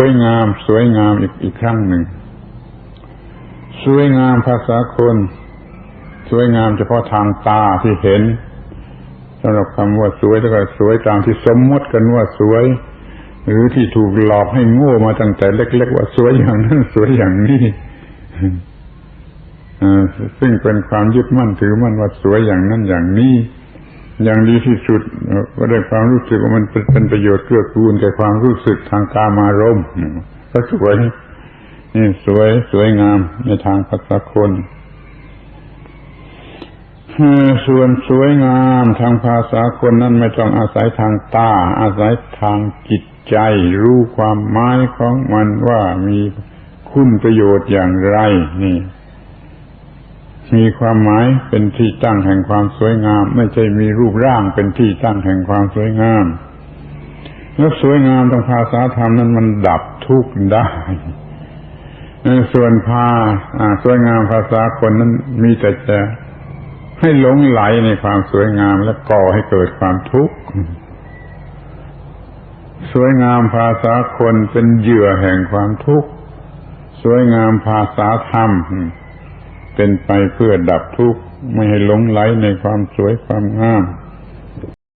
สวยงาม สวยงามอีกอีกครั้งหนึ่ง สวยงามภาษาคน สวยงามเฉพาะทางตาที่เห็นสำหรับคำว่าสวยแล้วก็สวยตามที่สมมติกันว่าสวย หรือที่ถูกหลอกให้โง่มาตั้งแต่เล็ก ๆ ว่าสวยอย่างนั้นสวยอย่างนี้ซึ่งเป็นความยึดมั่นถือมั่นว่าสวยอย่างนั้นอย่างนี้ อย่างดีที่สุดก็ได้ความรู้สึกว่ามันเป็นเป็นประโยชน์เกื้อกูลแก่ความรู้สึกทางกามารมณ์ก็สวยนี่สวยสวยงามในทางภาษาคนส่วนสวยงามทางภาษาคนนั้นไม่ต้องอาศัยทางตา อาศัยทางจิตใจ รู้ความหมายของมันว่ามีคุณประโยชน์อย่างไร นี่ มีความหมายเป็นที่ตั้งแห่งความสวยงาม ไม่ใช่มีรูปร่างเป็นที่ตั้งแห่งความสวยงามแล้วสวยงามทางภาษาธรรมนั้นมันดับทุกข์ได้ ส่วนพาอ่าสวยงามภาษาคนนั้นมีแต่จะให้หลงไหลในความสวยงามและก่อให้เกิดความทุกข์ สวยงามภาษาคนเป็นเหยื่อแห่งความทุกข์ สวยงามภาษาธรรม เป็นไปเพื่อดับทุกข์ ไม่ให้หลงไหลในความสวยความงาม